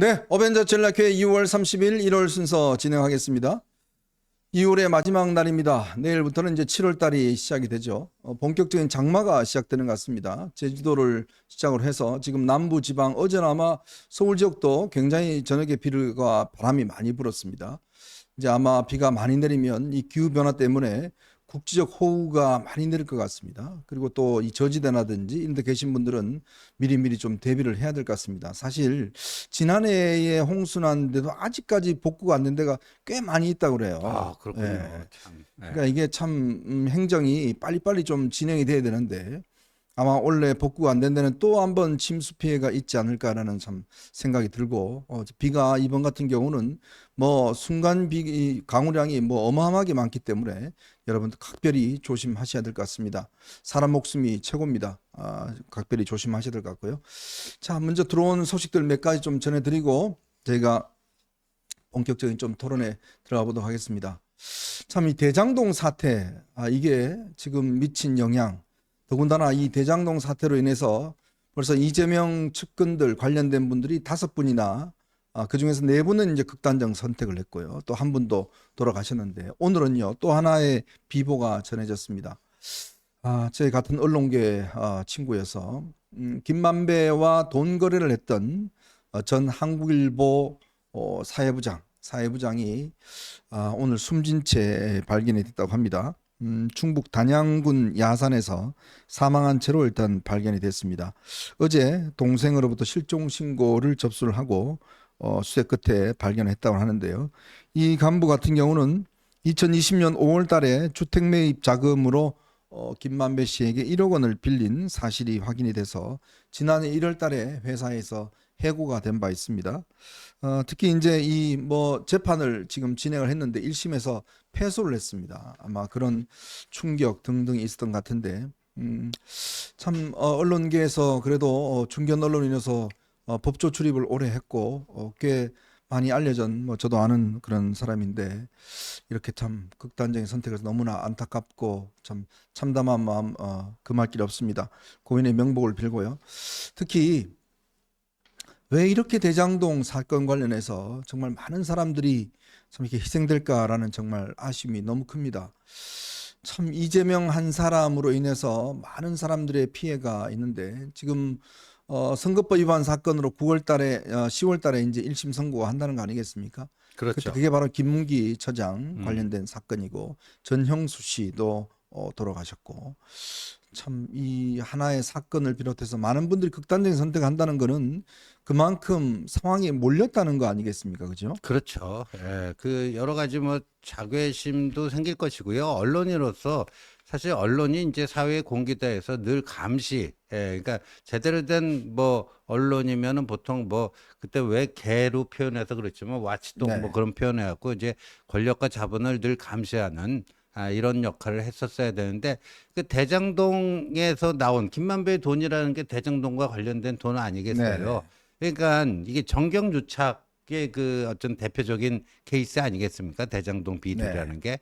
네, 어벤져 전략회 2월 30일 1월 순서 진행하겠습니다. 2월의 마지막 날입니다. 내일부터는 이제 7월 달이 시작이 되죠. 어, 본격적인 장마가 시작되는 것 같습니다. 제주도를 시작으로 해서 지금 남부 지방 어제나마 서울 지역도 굉장히 저녁에 비가 바람이 많이 불었습니다. 이제 아마 비가 많이 내리면 이 기후 변화 때문에 국지적 호우가 많이 내릴 것 같습니다. 그리고 또 이 저지대나든지 이런 데 계신 분들은 미리미리 좀 대비를 해야 될 것 같습니다. 사실 지난해에 홍수 났는데도 아직까지 복구가 안 된 데가 꽤 많이 있다고 그래요. 아, 그렇군요. 예. 참. 네. 그러니까 이게 참 음, 행정이 빨리빨리 좀 진행이 돼야 되는데 아마 원래 복구가 안 된 데는 또 한 번 침수 피해가 있지 않을까라는 참 생각이 들고 어, 비가 이번 같은 경우는 뭐 순간 비이 강우량이 뭐 어마어마하게 많기 때문에 여러분들 각별히 조심하셔야 될 것 같습니다. 사람 목숨이 최고입니다. 아, 각별히 조심하셔야 될 것 같고요. 자, 먼저 들어온 소식들 몇 가지 좀 전해드리고 저희가 본격적인 좀 토론에 들어가 보도록 하겠습니다. 참 이 대장동 사태, 아, 이게 지금 미친 영향, 더군다나 이 대장동 사태로 인해서 벌써 이재명 측근들 관련된 분들이 다섯 분이나 아, 그 중에서 네 분은 이제 극단적 선택을 했고요. 또 한 분도 돌아가셨는데 오늘은요 또 하나의 비보가 전해졌습니다. 아, 제 같은 언론계 아, 친구여서 음, 김만배와 돈 거래를 했던 어, 전 한국일보 어, 사회부장 사회부장이 아, 오늘 숨진 채 발견이 됐다고 합니다. 음, 충북 단양군 야산에서 사망한 채로 일단 발견이 됐습니다. 어제 동생으로부터 실종 신고를 접수를 하고 어, 수색 끝에 발견했다고 하는데요. 이 간부 같은 경우는 2020년 5월 달에 주택 매입 자금으로 어, 김만배 씨에게 1억 원을 빌린 사실이 확인이 돼서 지난해 1월 달에 회사에서 해고가 된 바 있습니다. 어, 특히 이제 이 뭐 재판을 지금 진행을 했는데 1심에서 패소를 했습니다. 아마 그런 충격 등등이 있었던 것 같은데 음, 참 어, 언론계에서 그래도 어, 중견 언론인에서 어, 법조 출입을 오래 했고 어, 꽤 많이 알려진 뭐 저도 아는 그런 사람인데 이렇게 참 극단적인 선택을 해서 너무나 안타깝고 참 참담한 마음 어, 금할 길이 없습니다. 고인의 명복을 빌고요. 특히 왜 이렇게 대장동 사건 관련해서 정말 많은 사람들이 참 이렇게 희생될까라는 정말 아쉬움이 너무 큽니다. 참 이재명 한 사람으로 인해서 많은 사람들의 피해가 있는데 지금 어, 선거법 위반 사건으로 9월 달에 어, 10월 달에 이제 1심 선고가 한다는 거 아니겠습니까? 그렇죠. 그게 바로 김문기 처장 음. 관련된 사건이고 전형수 씨도 어, 돌아가셨고 참 이 하나의 사건을 비롯해서 많은 분들이 극단적인 선택을 한다는 거는 그만큼 상황이 몰렸다는 거 아니겠습니까? 그죠? 그렇죠. 예, 그 여러 가지 뭐 자괴심도 생길 것이고요. 언론인으로서 사실 언론이 이제 사회 공기다에서 늘 감시, 예, 그러니까 제대로 된 뭐 언론이면은 보통 뭐 그때 왜 개로 표현해서 그랬지만 와치독 네. 뭐 그런 표현해갖고 이제 권력과 자본을 늘 감시하는 아, 이런 역할을 했었어야 되는데 그 대장동에서 나온 김만배의 돈이라는 게 대장동과 관련된 돈 아니겠어요? 그러니까 이게 정경유착의 그 어떤 대표적인 케이스 아니겠습니까? 대장동 비리라는 게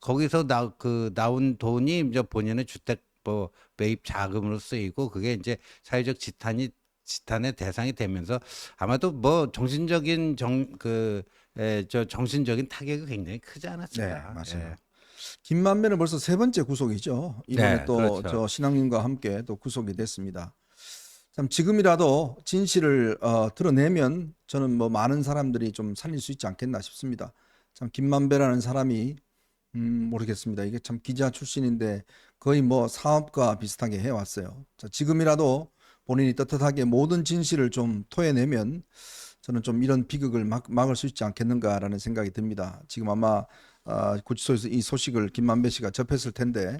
거기서 나 그 나온 돈이 이제 본인의 주택 뭐 매입 자금으로 쓰이고 그게 이제 사회적 지탄이 지탄의 대상이 되면서 아마도 뭐 정신적인 정그저 정신적인 타격이 굉장히 크지 않았을까? 네, 맞아요. 예. 김만배는 벌써 세 번째 구속이죠. 이번에 네, 또 그렇죠. 저 신앙님과 함께 또 구속이 됐습니다. 참 지금이라도 진실을 어, 드러내면 저는 뭐 많은 사람들이 좀 살릴 수 있지 않겠나 싶습니다. 참 김만배라는 사람이 음, 모르겠습니다. 이게 참 기자 출신인데 거의 뭐 사업가 비슷하게 해왔어요. 자, 지금이라도 본인이 떳떳하게 모든 진실을 좀 토해내면 저는 좀 이런 비극을 막, 막을 수 있지 않겠는가라는 생각이 듭니다. 지금 아마 아, 구치소에서 이 소식을 김만배 씨가 접했을 텐데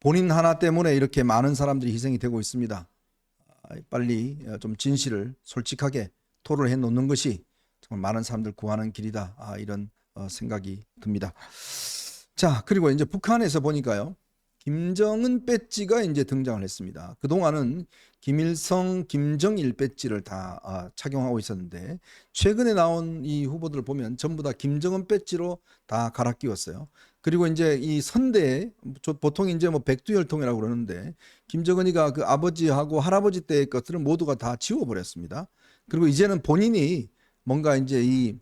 본인 하나 때문에 이렇게 많은 사람들이 희생이 되고 있습니다. 아, 빨리 어, 좀 진실을 솔직하게 토로를 해 놓는 것이 정말 많은 사람들 구하는 길이다. 아, 이런 어, 생각이 듭니다. 자, 그리고 이제 북한에서 보니까요. 김정은 배지가 이제 등장을 했습니다. 그동안은 김일성, 김정일 배지를 다 아, 착용하고 있었는데 최근에 나온 이 후보들을 보면 전부 다 김정은 배지로 다 갈아 끼웠어요. 그리고 이제 이 선대 저 보통 이제 뭐 백두혈통이라고 그러는데 김정은이가 그 아버지하고 할아버지 때의 것들을 모두가 다 지워버렸습니다. 그리고 이제는 본인이 뭔가 이제 이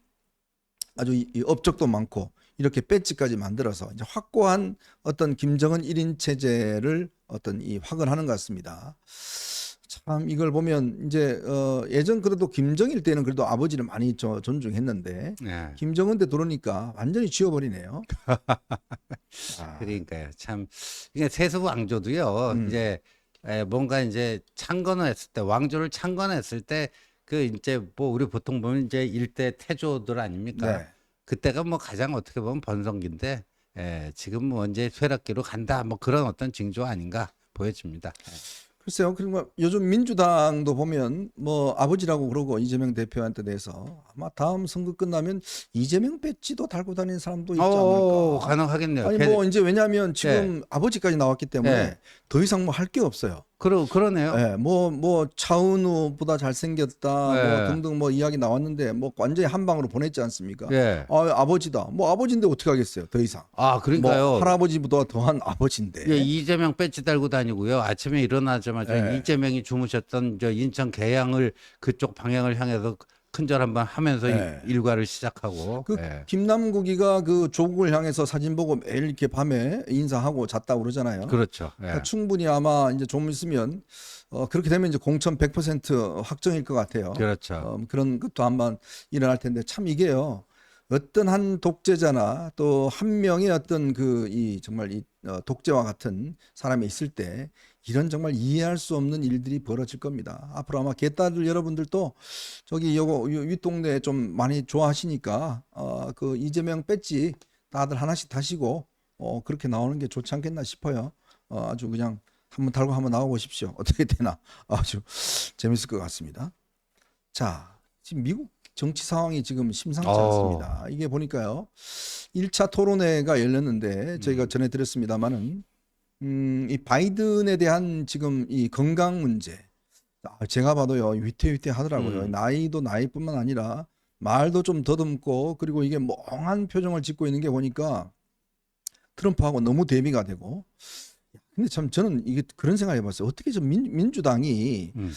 아주 이, 이 업적도 많고 이렇게 배지까지 만들어서 이제 확고한 어떤 김정은 1인 체제를 어떤 이 확언하는 것 같습니다. 참 이걸 보면 이제 어 예전 그래도 김정일 때는 그래도 아버지를 많이 저 존중했는데 네. 김정은 때 들어오니까 완전히 지워버리네요. 아, 그러니까요. 참 이게 세수 왕조도요. 음. 이제 에, 뭔가 이제 창건했을 때 왕조를 창건했을 때 그 이제 뭐 우리 보통 보면 이제 일대 태조들 아닙니까? 네. 그때가 뭐 가장 어떻게 보면 번성기인데 에, 지금 뭐 이제 쇠락기로 간다 뭐 그런 어떤 징조 아닌가 보여집니다. 글쎄요. 그리고 뭐 요즘 민주당도 보면 뭐 아버지라고 그러고 이재명 대표한테 대해서 아마 다음 선거 끝나면 이재명 배지도 달고 다니는 사람도 있지 오, 않을까. 가능하겠네요. 아니 대- 뭐 이제 왜냐하면 지금 아버지까지 나왔기 때문에 네. 더 이상 뭐 할 게 없어요. 그러 그러네요. 예, 뭐, 뭐, 차은우보다 잘생겼다, 네. 뭐 등등 뭐 이야기 나왔는데, 뭐 완전히 한 방으로 보냈지 않습니까? 예. 아, 아버지다. 뭐 아버지인데 어떻게 하겠어요, 더 이상. 아 그러니까요. 뭐 할아버지보다 더한 아버지인데. 예, 이재명 배지 달고 다니고요. 아침에 일어나자마자 예. 이재명이 주무셨던 저 인천 계양을 그쪽 방향을 향해서 큰절 한번 하면서 예. 일- 일과를 시작하고. 그 예. 김남국이가 그 조국을 향해서 사진 보고 매일 이렇게 밤에 인사하고 잤다고 그러잖아요. 그렇죠. 예. 그러니까 충분히 아마 이제 좀 있으면 어, 그렇게 되면 이제 공천 100% 확정일 것 같아요. 그렇죠. 어, 그런 것도 한번 일어날 텐데 참 이게요. 어떤 한 독재자나 또 한 명의 어떤 그 이 정말 이 어, 독재와 같은 사람이 있을 때 이런 정말 이해할 수 없는 일들이 벌어질 겁니다. 앞으로 아마 개딸들 여러분들도 저기 요거 요 윗동네 좀 많이 좋아하시니까 어, 그 이재명 배지 다들 하나씩 다시고 어, 그렇게 나오는 게 좋지 않겠나 싶어요. 어, 아주 그냥 한번 달고 한번 나와 보십시오. 어떻게 되나 아주 재밌을 것 같습니다. 자, 지금 미국 정치 상황이 지금 심상치 어. 않습니다. 이게 보니까요. 1차 토론회가 열렸는데 저희가 전해 드렸습니다마는 음, 이 바이든에 대한 지금 이 건강 문제 아, 제가 봐도요 위태위태 하더라고요. 음. 나이도 나이뿐만 아니라 말도 좀 더듬고 그리고 이게 멍한 표정을 짓고 있는 게 보니까 트럼프하고 너무 대비가 되고 근데 참 저는 이게 그런 생각을 해봤어요. 어떻게 좀 민, 민주당이 음.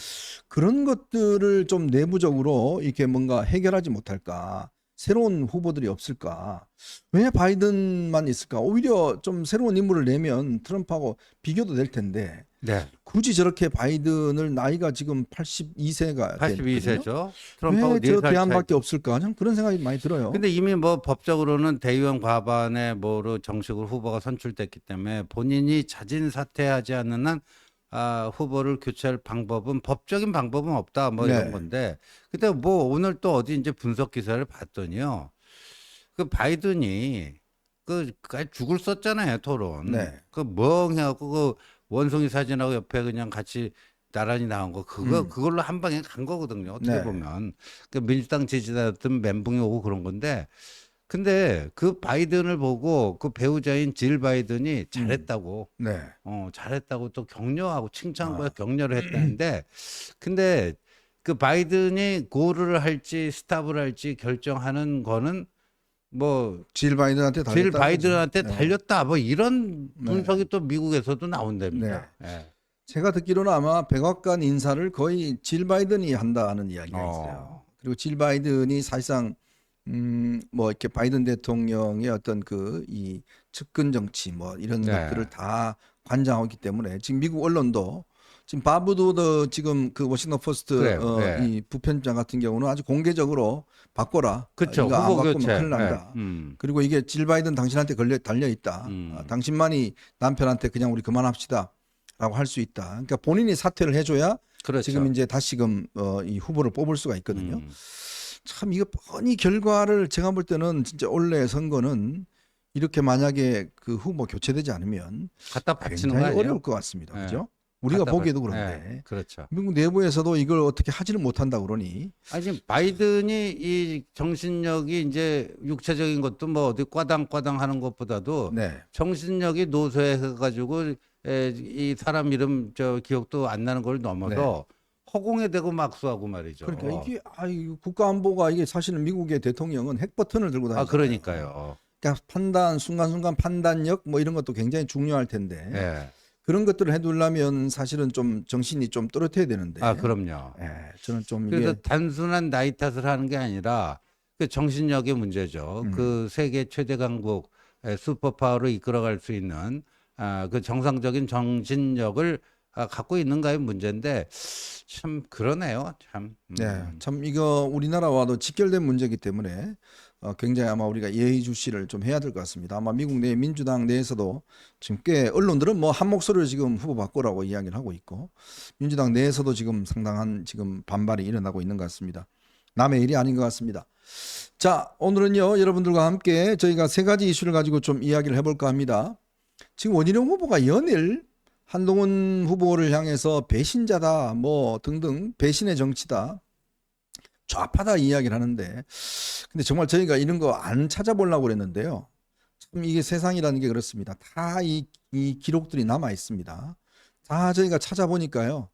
그런 것들을 좀 내부적으로 이렇게 뭔가 해결하지 못할까? 새로운 후보들이 없을까? 왜 바이든만 있을까? 오히려 좀 새로운 인물을 내면 트럼프하고 비교도 될 텐데 네. 굳이 저렇게 바이든을 나이가 지금 82세가 82세죠. 트럼프하고 왜저 차이. 대안밖에 없을까? 참 그런 생각이 많이 들어요. 근데 이미 뭐 법적으로는 대의원 과반의 뭐로 정식으로 후보가 선출됐기 때문에 본인이 자진 사퇴하지 않는 한 아, 후보를 교체할 방법은 법적인 방법은 없다 뭐 이런 네. 건데 근데 뭐 오늘 또 어디 이제 분석 기사를 봤더니요 그 바이든이 그 죽을 썼잖아요 토론 네. 그 멍해갖고 그 원숭이 사진하고 옆에 그냥 같이 나란히 나온 거 그거 음. 그걸로 한 방에 간 거거든요 어떻게 네. 보면 그 민주당 지지자였던 멘붕이 오고 그런 건데 근데 그 바이든을 보고 그 배우자인 질 바이든이 잘했다고 네. 어 잘했다고 또 격려하고 칭찬하고 아. 격려를 했다는데 근데 그 바이든이 고를 할지 스탑을 할지 결정하는 거는 뭐 질 바이든한테 달렸다. 질 바이든한테 네. 달렸다 뭐 이런 네. 분석이 또 미국에서도 나온답니다. 예. 제가 듣기로는 아마 백악관 인사를 거의 질 바이든이 한다는 이야기가 어. 있어요. 그리고 질 바이든이 사실상 음, 뭐 이렇게 바이든 대통령의 어떤 그 이 측근 정치 뭐 이런 네. 것들을 다 관장하고 있기 때문에 지금 미국 언론도 지금 바브도더 지금 그 워싱턴 포스트 그래요. 어, 네. 이 부편장 같은 경우는 아주 공개적으로 바꿔라. 그렇죠. 이거 안 후보 바꾸면 교체. 큰일 난다. 예. 음. 그리고 이게 질 바이든 당신한테 걸려 달려 있다. 음. 아, 당신만이 남편한테 그냥 우리 그만합시다라고 할 수 있다. 그러니까 본인이 사퇴를 해줘야 그렇죠. 지금 이제 다시금 어, 이 후보를 뽑을 수가 있거든요. 음. 참 이거 뻔히 결과를 제가 볼 때는 진짜 원래 선거는 이렇게 만약에 그 후보 교체되지 않으면 갖다 바치는 거 굉장히 아니에요? 어려울 것 같습니다. 네. 그죠? 우리가 갖다 보기에도 바- 그런데 예, 그렇죠. 미국 내부에서도 이걸 어떻게 하지를 못한다 그러니 아니 바이든이 이 정신력이 이제 육체적인 것도 뭐 어디 꽈당꽈당 하는 것보다도 네. 정신력이 노쇠해가지고 에, 이 사람 이름 저 기억도 안 나는 걸 넘어서 허공에 대고 막수하고 말이죠. 네. 그러니까 이게 아, 이 국가 안보가 이게 사실은 미국의 대통령은 핵 버튼을 들고 다니잖아요. 아 그러니까요. 그러니까 판단 순간순간 판단력 뭐 이런 것도 굉장히 중요할 텐데 예. 그런 것들을 해두려면 사실은 좀 정신이 좀 또렷해야 되는데. 아 그럼요. 예, 저는 좀 그래서 이게 단순한 나이 탓을 하는 게 아니라 그 정신력의 문제죠. 음. 그 세계 최대 강국 에, 슈퍼파워로 이끌어갈 수 있는 아, 그 정상적인 정신력을 아, 갖고 있는가의 문제인데 참 그러네요. 참. 음. 네, 참 이거 우리나라와도 직결된 문제이기 때문에 어, 굉장히 아마 우리가 예의주시를 좀 해야 될 것 같습니다. 아마 미국 내 민주당 내에서도 지금 꽤 언론들은 뭐 한 목소리로 지금 후보 바꾸라고 이야기를 하고 있고 민주당 내에서도 지금 상당한 지금 반발이 일어나고 있는 것 같습니다. 남의 일이 아닌 것 같습니다. 자, 오늘은요 여러분들과 함께 저희가 세 가지 이슈를 가지고 좀 이야기를 해볼까 합니다. 지금 원희룡 후보가 연일 한동훈 후보를 향해서 배신자다 뭐 등등 배신의 정치다 좌파다 이야기를 하는데 근데 정말 저희가 이런 거 안 찾아보려고 그랬는데요. 참 이게 세상이라는 게 그렇습니다. 다이 이 기록들이 남아 있습니다. 다 저희가 찾아보니까요.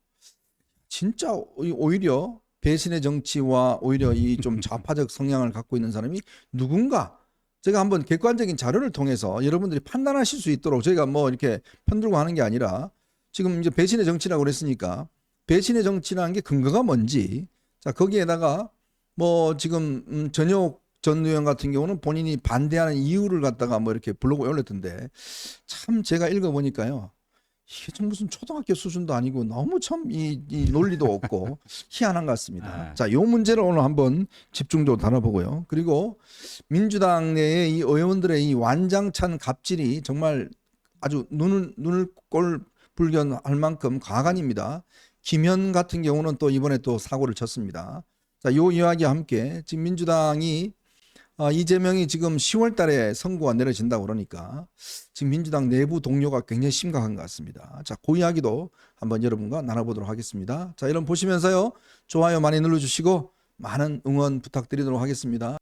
진짜 오- 오히려 배신의 정치와 오히려 이 좀 좌파적 성향을 갖고 있는 사람이 누군가 제가 한번 객관적인 자료를 통해서 여러분들이 판단하실 수 있도록 저희가 뭐 이렇게 편들고 하는 게 아니라 지금 이제 배신의 정치라고 그랬으니까 배신의 정치라는 게 근거가 뭔지 자 거기에다가 뭐 지금 음, 전역 전 의원 같은 경우는 본인이 반대하는 이유를 갖다가 뭐 이렇게 블로그에 올렸던데 참 제가 읽어보니까요 이게 좀 무슨 초등학교 수준도 아니고 너무 참이 이 논리도 없고 희한한 것 같습니다. 네. 자, 요 문제를 오늘 한번 집중적으로 다뤄보고요. 그리고 민주당 내의 이 의원들의 이 완장찬 갑질이 정말 아주 눈을 눈을 꼴 불견할 만큼 과간입니다. 김현 같은 경우는 또 이번에 또 사고를 쳤습니다. 자, 요 이야기와 함께 지금 민주당이 아, 이재명이 지금 10월 달에 선고가 내려진다고 그러니까 지금 민주당 내부 동료가 굉장히 심각한 것 같습니다. 자, 그 이야기도 한번 여러분과 나눠보도록 하겠습니다. 자, 여러분 보시면서요. 좋아요 많이 눌러주시고 많은 응원 부탁드리도록 하겠습니다.